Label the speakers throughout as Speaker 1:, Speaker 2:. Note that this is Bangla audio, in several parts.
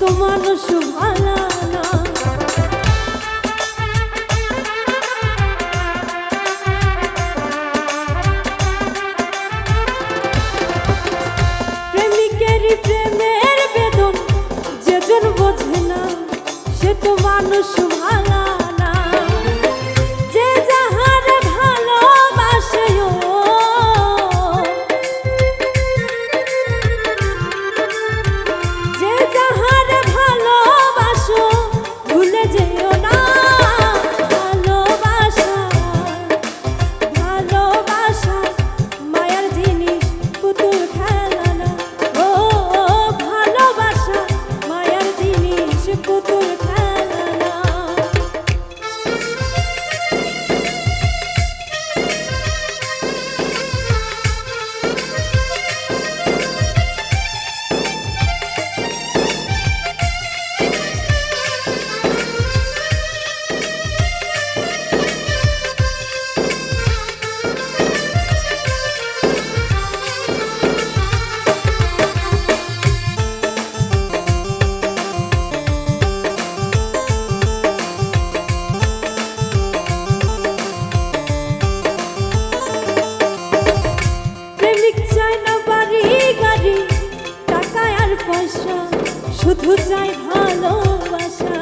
Speaker 1: তোমার সুভালা প্রেমিকের প্রেমের বেদন যে জন বোঝে না সে তো মানুষ শুধু চাই ভালোবাসা।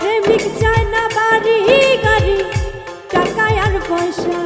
Speaker 1: প্রেমিক চায় না বাড়ি গাড়ি টাকায় আর পয়সা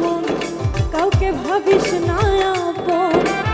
Speaker 1: মন কাউকে ভাবিস না আপন।